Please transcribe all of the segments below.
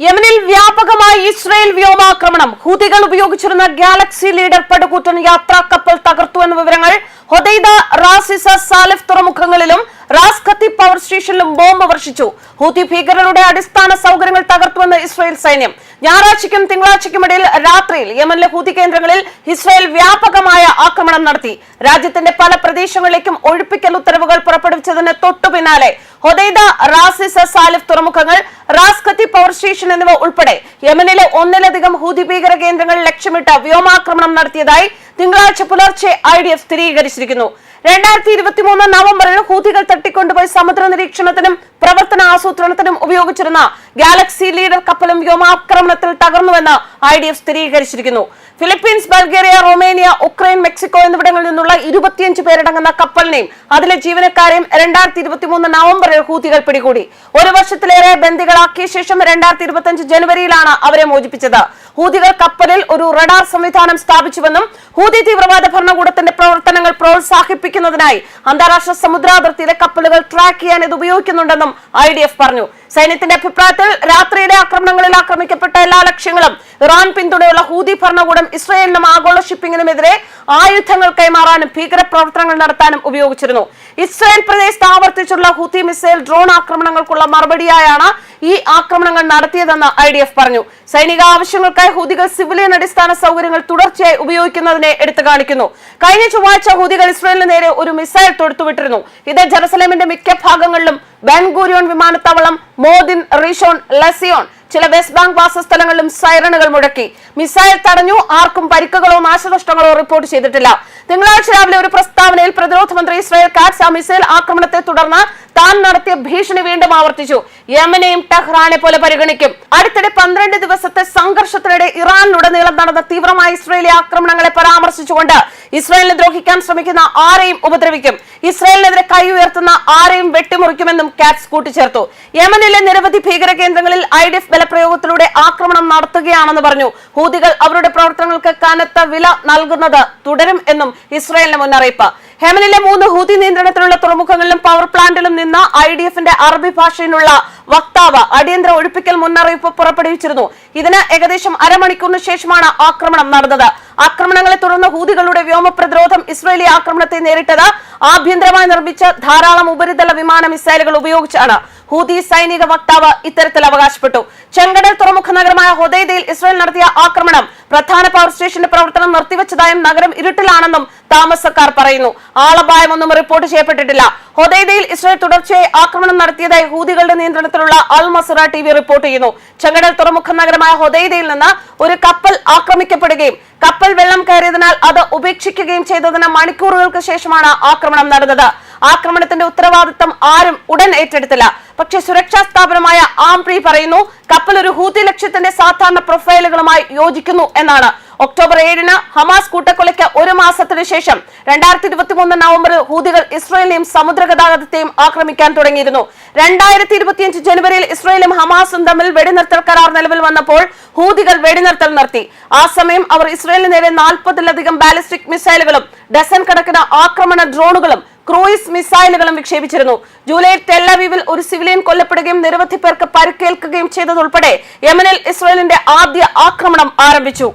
യമനിൽ വ്യാപകമായി ഇസ്രയേൽ വ്യോമാക്രമണം. ഹൂതികൾ ഉപയോഗിച്ചിരുന്ന ഗാലക്സി ലീഡർ പടുകൂറ്റൻ യാത്രാ കപ്പൽ തകർത്തു എന്ന വിവരങ്ങൾ ഹൊദൈദ റാസിസ സാലിഫ് തുറമുഖങ്ങളിലും റാസ് ഖത്തി പവർ സ്റ്റേഷനിലും ബോംബ് വർഷിച്ചു. ഹൂതി ഭീകരരുടെ അടിസ്ഥാന സൗകര്യങ്ങൾ തകർത്തുവെന്ന് ഇസ്രയേൽ സൈന്യം. ഞായറാഴ്ചയ്ക്കും തിങ്കളാഴ്ചയ്ക്കും ഇടയിൽ രാത്രിയിൽ യമനിലെ ഹൂതി കേന്ദ്രങ്ങളിൽ ഇസ്രയേൽ വ്യാപകമായ ആക്രമണം നടത്തി. രാജ്യത്തിന്റെ പല പ്രദേശങ്ങളിലേക്കും ഒഴിപ്പിക്കൽ ഉത്തരവുകൾ പുറപ്പെടുവിച്ചതിന് തൊട്ടു പിന്നാലെ ഹൊദൈദ റാസിസ സാലിഫ് തുറമുഖങ്ങൾ റാസ് കത്തി പവർ സ്റ്റേഷൻ എന്നിവ ഉൾപ്പെടെ യമനിലെ ഒന്നിലധികം ഹൂതി ഭീകര കേന്ദ്രങ്ങൾ ലക്ഷ്യമിട്ട് വ്യോമാക്രമണം നടത്തിയതായി തിങ്കളാഴ്ച പുലർച്ചെ ഐ ഡി എഫ് സ്ഥിരീകരിച്ചിരിക്കുന്നു. രണ്ടായിരത്തി ഇരുപത്തിമൂന്ന് നവംബറിൽ ഹൂതികൾ തട്ടിക്കൊണ്ടുപോയി സമുദ്ര നിരീക്ഷണത്തിനും പ്രവർത്തന ആസൂത്രണത്തിനും ഉപയോഗിച്ചിരുന്ന ഗാലക്സി ലീഡർ കപ്പലും വ്യോമാക്രമണത്തിൽ തകർന്നുവെന്ന് I D F സ്ഥിരീകരിച്ചിരിക്കുന്നു. Philippines Bulgaria Romania Ukraine Mexico എന്നിവിടങ്ങളിൽ നിന്നുള്ള ഇരുപത്തിയഞ്ച് പേരടങ്ങുന്ന കപ്പലിനെയും അതിലെ ജീവനക്കാരെയും രണ്ടായിരത്തി ഇരുപത്തിമൂന്ന് നവംബറിൽ ഹൂതികൾ പിടികൂടി. ഒരു വർഷത്തിലേറെ ബന്ദികളാക്കിയ ശേഷം രണ്ടായിരത്തി ഇരുപത്തിയഞ്ച് ജനുവരിയിലാണ് അവരെ മോചിപ്പിച്ചത്. ഹൂതികൾ കപ്പലിൽ ഒരു റഡാർ സംവിധാനം സ്ഥാപിച്ചുവെന്നും ഹൂതി തീവ്രവാദ ഭരണകൂടത്തിന്റെ പ്രവർത്തനങ്ങൾ പ്രോത്സാഹിപ്പിക്കുന്നതിനായി അന്താരാഷ്ട്ര സമുദ്രാതിർത്തിയിലെ കപ്പലുകൾ ട്രാക്ക് ചെയ്യാൻ ഇത് ഉപയോഗിക്കുന്നുണ്ടെന്നും ഐ ഡി എഫ് പറഞ്ഞു. സൈന്യത്തിന്റെ അഭിപ്രായത്തിൽ രാത്രിയിലെ ആക്രമണങ്ങളിൽ ആക്രമിക്കപ്പെട്ട എല്ലാ ലക്ഷ്യങ്ങളും ഇറാൻ പിന്തുണയുള്ള ഹൂതി ഭരണകൂടം ഇസ്രയേലിനും ആഗോള ഷിപ്പിംഗിനുമെതിരെ ആയുധങ്ങൾ കൈമാറാനും ഭീകര പ്രവർത്തനങ്ങൾ നടത്താനും ഉപയോഗിച്ചിരുന്നു. ഇസ്രയേൽ പ്രദേശത്ത് ആവർത്തിച്ചുള്ള ഹൂതി മിസൈൽ ഡ്രോൺ ആക്രമണങ്ങൾക്കുള്ള മറുപടിയായാണ് ഈ ആക്രമണങ്ങൾ നടത്തിയതെന്ന് ഐ ഡി എഫ് പറഞ്ഞു. സൈനിക ആവശ്യങ്ങൾക്കായി ഹൂതികൾ സിവിലിയൻ അടിസ്ഥാന സൗകര്യങ്ങൾ തുടർച്ചയായി ഉപയോഗിക്കുന്നതിനെ എടുത്തു കാണിക്കുന്നു. കഴിഞ്ഞ ചൊവ്വാഴ്ച ഹൂതികൾ ഇസ്രയേലിന് നേരെ ഒരു മിസൈൽ തൊടുത്തുവിട്ടിരുന്നു. ഇത് ജെറുസലേമിന്റെ മിക്ക ഭാഗങ്ങളിലും ബെൻഗൂരിയോൺ വിമാനത്താവളം മോദിൻ റിഷോൺ ലസിയോൺ ചില വെസ്റ്റ് ബാങ്ക് വാസസ്ഥലങ്ങളിലും സൈറണുകൾ മുഴക്കി. മിസൈൽ തടഞ്ഞു. ആർക്കും പരിക്കുകളോ നാശനഷ്ടങ്ങളോ റിപ്പോർട്ട് ചെയ്തിട്ടില്ല. തിങ്കളാഴ്ച രാവിലെ ഒരു പ്രസ്താവനയിൽ പ്രതിരോധ മന്ത്രി ഇസ്രായേൽ കാറ്റ്സ് ആ മിസൈൽ ആക്രമണത്തെ തുടർന്ന് താൻ നടത്തിയ ഭീഷണി വീണ്ടും ആവർത്തിച്ചു. യമനെയും ടെഹ്റാനെ പോലെ പരിഗണിക്കും. അടുത്തിടെ പന്ത്രണ്ട് ദിവസത്തെ സംഘർഷത്തിനിടെ ഇറാനിലുടനീളം നടന്ന തീവ്രമായ ഇസ്രായേലി ആക്രമണങ്ങളെ പരാമർശിച്ചുകൊണ്ട് ഇസ്രായേലിനെ ദ്രോഹിക്കാൻ ശ്രമിക്കുന്ന ആരെയും ഉപദ്രവിക്കും. ഇസ്രായേലിനെതിരെ കൈ ഉയർത്തുന്ന ആരെയും വെട്ടിമുറിക്കുമെന്നും കാറ്റ്സ് കൂട്ടിച്ചേർത്തു. യമനിലെ നിരവധി ഭീകര കേന്ദ്രങ്ങളിൽ ഐ ഡി എഫ് ബലപ്രയോഗത്തിലൂടെ ആക്രമണം നടത്തുകയാണെന്ന് പറഞ്ഞു. ഹൂതികൾ അവരുടെ പ്രവർത്തനങ്ങൾക്ക് കനത്ത വില നൽകുന്നത് തുടരും എന്നും ഇസ്രായേലിന്റെ മുന്നറിയിപ്പ്. ഹെമനിലെ മൂന്ന് ഹൂതി നിയന്ത്രണത്തിലുള്ള തുറമുഖങ്ങളിലും പവർ പ്ലാന്റിലും നിന്ന് ഐ ഡി എഫിന്റെ അറബി ഭാഷയിലുള്ള വക്താവ് അടിയന്തര ഒഴിപ്പിക്കൽ മുന്നറിയിപ്പ് പുറപ്പെടുവിച്ചിരുന്നു. ഇതിന് ഏകദേശം അരമണിക്കൂറിന് ശേഷമാണ് ആക്രമണം നടന്നത്. ആക്രമണങ്ങളെ തുടർന്ന് ഹൂതികളുടെ വ്യോമ പ്രതിരോധം ഇസ്രയേലി ആക്രമണത്തെ നേരിട്ടത് ആഭ്യന്തരമായി നിർമ്മിച്ച ധാരാളം ഉപരിതല വിമാന മിസൈലുകൾ ഉപയോഗിച്ചാണ്. ഹൂതി സൈനിക വക്താവ് ഇത്തരത്തിൽ അവകാശപ്പെട്ടു. ചെങ്കടൽ തുറമുഖ നഗരമായ ഹൊദൈദയിൽ ഇസ്രായേൽ നടത്തിയ ആക്രമണം പ്രധാന പവർ സ്റ്റേഷന്റെ പ്രവർത്തനം നിർത്തിവെച്ചതായും നഗരം ഇരുട്ടിലാണെന്നും താമസക്കാർ പറയുന്നു. ആളപായമൊന്നും റിപ്പോർട്ട് ചെയ്യപ്പെട്ടിട്ടില്ല. ഹൊദൈദയിൽ ഇസ്രായേൽ തുടർച്ചയായി ആക്രമണം നടത്തിയതായി ഹൂതികളുടെ നിയന്ത്രണത്തിലുള്ള Al Masirah T V report ചെയ്യുന്നു. ചെങ്കടൽ തുറമുഖ നഗരമായ ഹൊദൈദയിൽ നിന്ന് ഒരു കപ്പൽ ആക്രമിക്കപ്പെടുകയും കപ്പൽ വെള്ളം കയറിയതിനാൽ അത് ഉപേക്ഷിക്കുകയും ചെയ്തതിന് മണിക്കൂറുകൾക്ക് ശേഷമാണ് ആക്രമണം നടന്നത്. ആക്രമണത്തിന്റെ ഉത്തരവാദിത്തം ആരും ഉടൻ ഏറ്റെടുത്തില്ല. പക്ഷേ സുരക്ഷാ സ്ഥാപനമായ ആംപ്രി പറയുന്നു കപ്പൽ ഒരു ഹൂതി ലക്ഷ്യത്തിന്റെ സാധാരണ പ്രൊഫൈലുകളുമായി യോജിക്കുന്നു എന്നാണ്. ഒക്ടോബർ ഏഴിന് ഹമാസ് കൂട്ടക്കൊലയ്ക്ക് ഒരു മാസത്തിനു ശേഷം രണ്ടായിരത്തി ഇരുപത്തി മൂന്ന് നവംബറിൽ ഹൂതികൾ ഇസ്രയേലിനെയും സമുദ്ര ഗതാഗതത്തെയും ആക്രമിക്കാൻ തുടങ്ങിയിരുന്നു. രണ്ടായിരത്തി ഇരുപത്തിയഞ്ച് ജനുവരിയിൽ ഇസ്രയേലും ഹമാസും തമ്മിൽ വെടിനിർത്തൽ കരാർ നിലവിൽ വന്നപ്പോൾ ഹൂതികൾ വെടിനിർത്തൽ നിർത്തി. ആ സമയം അവർ ഇസ്രയേലിന് നേരെ നാൽപ്പതിലധികം ബാലിസ്റ്റിക് മിസൈലുകളും ഡസൻ കണക്കിന് ആക്രമണ ഡ്രോണുകളും ക്രൂയിസ് മിസൈലുകളും വിക്ഷേപിച്ചിരുന്നു. ജൂലൈ ടെല്ലവീവിൽ ഒരു സിവിലിയൻ കൊല്ലപ്പെടുകയും നിരവധി പേർക്ക് പരിക്കേൽക്കുകയും ചെയ്തതുൾപ്പെടെ യമനിൽ ഇസ്രയേലിന്റെ ആദ്യ ആക്രമണം ആരംഭിച്ചു.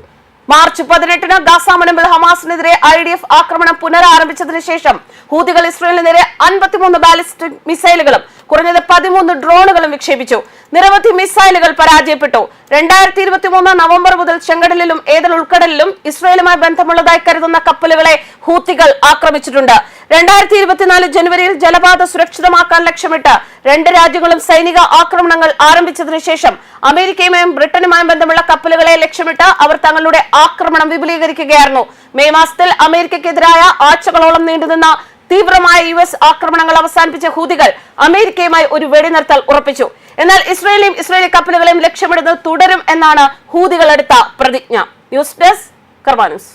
മാർച്ച് പതിനെട്ടിന് ഗാസ മുനമ്പിൽ ഹമാസിനെതിരെ ഐ ഡി എഫ് ആക്രമണം പുനരാരംഭിച്ചതിനു ശേഷം ഹൂതികൾ ഇസ്രയേലിനെതിരെ അൻപത്തിമൂന്ന് ബാലിസ്റ്റിക് മിസൈലുകളും കുറഞ്ഞത് പതിമൂന്ന് ഡ്രോണുകളും വിക്ഷേപിച്ചു. നിരവധി മിസൈലുകൾ പരാജയപ്പെട്ടു. രണ്ടായിരത്തി ഇരുപത്തി മൂന്ന് നവംബർ മുതൽ ചെങ്കടലിലും ഏതൽ ഉൾക്കടലിലും ഇസ്രയേലുമായി ബന്ധമുള്ളതായി കരുതുന്ന കപ്പലുകളെ ഹൂത്തികൾ ആക്രമിച്ചിട്ടുണ്ട്. രണ്ടായിരത്തി ഇരുപത്തിനാല് ജനുവരിയിൽ ജലപാത സുരക്ഷിതമാക്കാൻ ലക്ഷ്യമിട്ട് രണ്ട് രാജ്യങ്ങളും സൈനിക ആക്രമണങ്ങൾ ആരംഭിച്ചതിനു ശേഷം അമേരിക്കയുമായും ബ്രിട്ടനുമായും ബന്ധമുള്ള കപ്പലുകളെ ലക്ഷ്യമിട്ട് അവർ തങ്ങളുടെ ആക്രമണം വിപുലീകരിക്കുകയായിരുന്നു. മെയ് മാസത്തിൽ അമേരിക്കയ്ക്കെതിരായ ആഴ്ചകളോളം നീണ്ടുനിന്ന തീവ്രമായ യു എസ് ആക്രമണങ്ങൾ അവസാനിപ്പിച്ച ഹൂതികൾ അമേരിക്കയുമായി ഒരു വെടിനിർത്തൽ ഉറപ്പിച്ചു. എന്നാൽ ഇസ്രയേലിയും ഇസ്രയേലി കപ്പലുകളെയും ലക്ഷ്യമിടുന്നത് തുടരും എന്നാണ് ഹൂതികൾ എടുത്ത പ്രതിജ്ഞ. News desk Karma news.